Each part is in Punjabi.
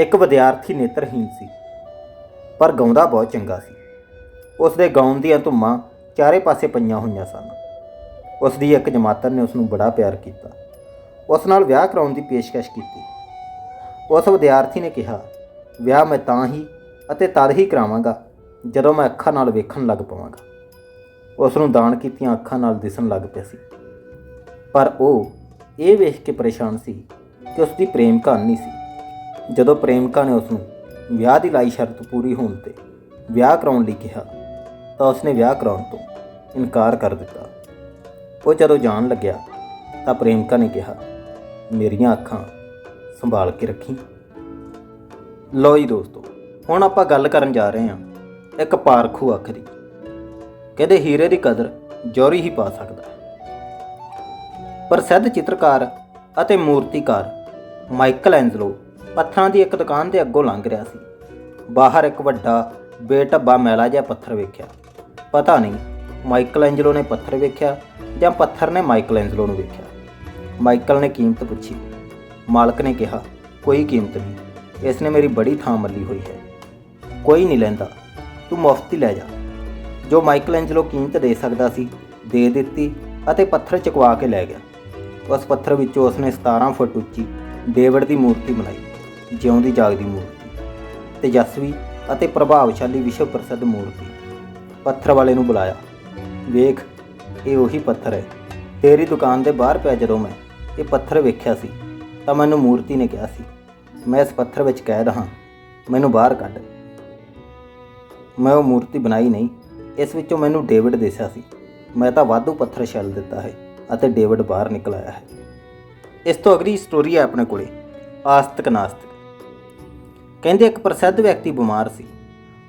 ਇੱਕ ਵਿਦਿਆਰਥੀ ਨੇਤਰਹੀਣ ਸੀ, ਪਰ ਗਾਉਂਦਾ ਬਹੁਤ ਚੰਗਾ ਸੀ। ਉਸ ਦੇ ਗਾਉਣ ਦੀਆਂ ਧੁੰਮਾਂ ਚਾਰੇ ਪਾਸੇ ਪਈਆਂ ਹੋਈਆਂ ਸਨ। ਉਸ ਦੀ ਇੱਕ ਜਮਾਤਰ ਨੇ ਉਸ ਨੂੰ ਬੜਾ ਪਿਆਰ ਕੀਤਾ। ਉਸ ਨਾਲ ਵਿਆਹ ਕਰਾਉਣ ਦੀ ਪੇਸ਼ਕਸ਼ ਕੀਤੀ। ਉਸ ਵਿਦਿਆਰਥੀ ਨੇ ਕਿਹਾ, ਵਿਆਹ ਮੈਂ ਤਾਂ ਹੀ ਅਤੇ ਤਦ ਹੀ ਕਰਾਵਾਂਗਾ ਜਦੋਂ ਮੈਂ ਅੱਖਾਂ ਨਾਲ ਵੇਖਣ ਲੱਗ ਪਵਾਂਗਾ। ਉਸ ਨੂੰ ਦਾਨ ਕੀਤੀਆਂ ਅੱਖਾਂ ਨਾਲ ਦਿਸਣ ਲੱਗ ਪਿਆ ਸੀ। ਪਰ ਉਹ ਇਹ ਵੇਖ ਕੇ ਪਰੇਸ਼ਾਨ ਸੀ ਕਿ ਉਸ ਦੀ ਪ੍ਰੇਮ ਕਹਾਣੀ ਸੀ। ਜਦੋਂ ਪ੍ਰੇਮਿਕਾ ਨੇ ਉਸ ਨੂੰ ਵਿਆਹ ਦੀ ਲਾਈ ਸ਼ਰਤ ਪੂਰੀ ਹੋਣ ਤੇ ਵਿਆਹ ਕਰਾਉਣ ਲਈ ਕਿਹਾ, ਤਾਂ ਉਸਨੇ ਵਿਆਹ ਕਰਾਉਣ ਤੋਂ ਇਨਕਾਰ ਕਰ ਦਿੱਤਾ। ਉਹ ਜਦੋਂ ਜਾਣ ਲੱਗਿਆ, ਤਾਂ ਪ੍ਰੇਮਿਕਾ ਨੇ ਕਿਹਾ, ਮੇਰੀਆਂ ਅੱਖਾਂ ਸੰਭਾਲ ਕੇ ਰੱਖੀ। ਲੋ ਜੀ ਦੋਸਤੋ, ਹੁਣ ਆਪਾਂ ਗੱਲ ਕਰਨ ਜਾ ਰਹੇ ਹਾਂ ਇੱਕ ਪਾਰਖੂ ਅੱਖ ਦੀ। ਕਹਿੰਦੇ ਹੀਰੇ ਦੀ ਕਦਰ ਜੌਹਰੀ ਹੀ ਪਾ ਸਕਦਾ ਹੈ। ਪ੍ਰਸਿੱਧ ਚਿੱਤਰਕਾਰ ਅਤੇ ਮੂਰਤੀਕਾਰ ਮਾਈਕਲ ਐਂਜਲੋ ਪੱਥਰਾਂ ਦੀ ਇੱਕ ਦੁਕਾਨ ਦੇ ਅੱਗੋਂ ਲੰਘ ਰਿਹਾ ਸੀ। ਬਾਹਰ ਇੱਕ ਵੱਡਾ ਬੇਟੱਬਾ ਮੈਲਾ ਜਿਹਾ ਪੱਥਰ ਵੇਖਿਆ। ਪਤਾ ਨਹੀਂ, ਮਾਈਕਲ ਐਂਜਲੋ ਨੇ ਪੱਥਰ ਵੇਖਿਆ ਜਾਂ ਪੱਥਰ ਨੇ ਮਾਈਕਲ ਐਂਜਲੋ ਨੂੰ ਵੇਖਿਆ। ਮਾਈਕਲ ਨੇ ਕੀਮਤ ਪੁੱਛੀ। ਮਾਲਕ ਨੇ ਕਿਹਾ, ਕੋਈ ਕੀਮਤ ਨਹੀਂ, ਇਸ ਨੇ ਮੇਰੀ ਬੜੀ ਥਾਂ ਮੱਲੀ ਹੋਈ ਹੈ। ਕੋਈ ਨਹੀਂ ਲੈਂਦਾ, ਤੂੰ ਮੁਫਤ ਹੀ ਲੈ ਜਾ। ਜੋ ਮਾਈਕਲ ਐਂਜਲੋ ਕੀਮਤ ਦੇ ਸਕਦਾ ਸੀ, ਦੇ ਦਿੱਤੀ ਅਤੇ ਪੱਥਰ ਚੁਕਵਾ ਕੇ ਲੈ ਗਿਆ। ਉਸ ਪੱਥਰ ਵਿੱਚੋਂ ਉਸਨੇ 17 ਫੁੱਟ ਉੱਚੀ ਡੇਵਿਡ ਦੀ ਮੂਰਤੀ ਬਣਾਈ। ਜਿਉਂਦੀ ਜਾਗਦੀ ਮੂਰਤੀ ਤੇਜਸਵੀ ਅਤੇ ਪ੍ਰਭਾਵਸ਼ਾਲੀ ਵਿਸ਼ਵ ਪ੍ਰਸਿੱਧ ਮੂਰਤੀ ਪੱਥਰ ਵਾਲੇ ਨੂੰ ਬੁਲਾਇਆ। ਵੇਖ, ਇਹ ਉਹੀ ਪੱਥਰ ਹੈ। ਤੇਰੀ ਦੁਕਾਨ ਦੇ ਬਾਹਰ ਪਿਆ ਜਦੋਂ ਮੈਂ ਇਹ ਪੱਥਰ ਵੇਖਿਆ ਸੀ, ਤਾਂ ਮੈਨੂੰ ਮੂਰਤੀ ਨੇ ਕਿਹਾ ਸੀ, ਮੈਂ ਇਸ ਪੱਥਰ ਵਿੱਚ ਕੈਦ ਹਾਂ, ਮੈਨੂੰ ਬਾਹਰ ਕੱਢ। ਮੈਂ ਉਹ ਮੂਰਤੀ ਬਣਾਈ ਨਹੀਂ, ਇਸ ਵਿੱਚੋਂ ਮੈਨੂੰ ਡੇਵਿਡ ਦਿਸਿਆ ਸੀ। ਮੈਂ ਤਾਂ ਵਾਧੂ ਪੱਥਰ ਛੱਲ ਦਿੱਤਾ ਹੈ ਅਤੇ ਡੇਵਿਡ ਬਾਹਰ ਨਿਕਲ ਆਇਆ ਹੈ। ਇਸ ਤੋਂ ਅਗਲੀ ਸਟੋਰੀ ਹੈ ਆਪਣੇ ਕੋਲੇ ਆਸਤਕ ਨਾਸਤਕ ਕਹਿੰਦੇ ਇੱਕ ਪ੍ਰਸਿੱਧ ਵਿਅਕਤੀ ਬਿਮਾਰ ਸੀ।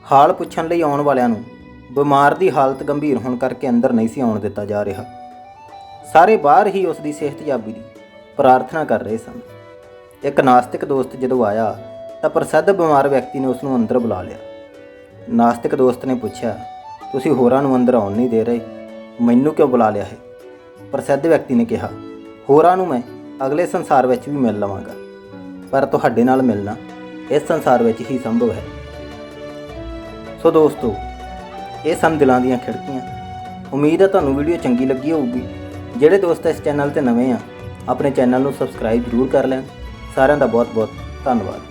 ਹਾਲ ਪੁੱਛਣ ਲਈ ਆਉਣ ਵਾਲਿਆਂ ਨੂੰ ਬਿਮਾਰ ਦੀ ਹਾਲਤ ਗੰਭੀਰ ਹੋਣ ਕਰਕੇ ਅੰਦਰ ਨਹੀਂ ਸੀ ਆਉਣ ਦਿੱਤਾ ਜਾ ਰਿਹਾ। ਸਾਰੇ ਬਾਹਰ ਹੀ ਉਸ ਦੀ ਸਿਹਤਯਾਬੀ ਦੀ ਪ੍ਰਾਰਥਨਾ ਕਰ ਰਹੇ ਸਨ। ਇੱਕ ਨਾਸਤਿਕ ਦੋਸਤ ਜਦੋਂ ਆਇਆ ਤਾਂ ਪ੍ਰਸਿੱਧ ਬਿਮਾਰ ਵਿਅਕਤੀ ਨੇ ਉਸ ਨੂੰ ਅੰਦਰ ਬੁਲਾ ਲਿਆ। ਨਾਸਤਿਕ ਦੋਸਤ ਨੇ ਪੁੱਛਿਆ, ਤੁਸੀਂ ਹੋਰਾਂ ਨੂੰ ਅੰਦਰ ਆਉਣ ਨਹੀਂ ਦੇ ਰਹੇ? ਮੈਨੂੰ ਕਿਉਂ ਬੁਲਾ ਲਿਆ ਹੈ ਪ੍ਰਸਿੱਧ ਵਿਅਕਤੀ ਨੇ ਕਿਹਾ, ਹੋਰਾਂ ਨੂੰ ਮੈਂ ਅਗਲੇ ਸੰਸਾਰ ਵਿੱਚ ਵੀ ਮਿਲ ਲਵਾਂਗਾ, ਪਰ ਤੁਹਾਡੇ ਨਾਲ ਮਿਲਣਾ ਇਸ ਸੰਸਾਰ ਵਿੱਚ ਹੀ ਸੰਭਵ ਹੈ। ਸੋ ਦੋਸਤੋ, ਇਹ ਸਨ ਦਿਲਾਂ ਦੀਆਂ ਖਿੜਕੀਆਂ। ਉਮੀਦ ਹੈ ਤੁਹਾਨੂੰ ਵੀਡੀਓ ਚੰਗੀ ਲੱਗੀ ਹੋਊਗੀ। ਜਿਹੜੇ ਦੋਸਤ ਇਸ ਚੈਨਲ ਤੇ ਨਵੇਂ ਆ, ਆਪਣੇ ਚੈਨਲ ਨੂੰ ਸਬਸਕ੍ਰਾਈਬ ਜ਼ਰੂਰ ਕਰ ਲੈਣ। ਸਾਰਿਆਂ ਦਾ ਬਹੁਤ ਬਹੁਤ ਧੰਨਵਾਦ।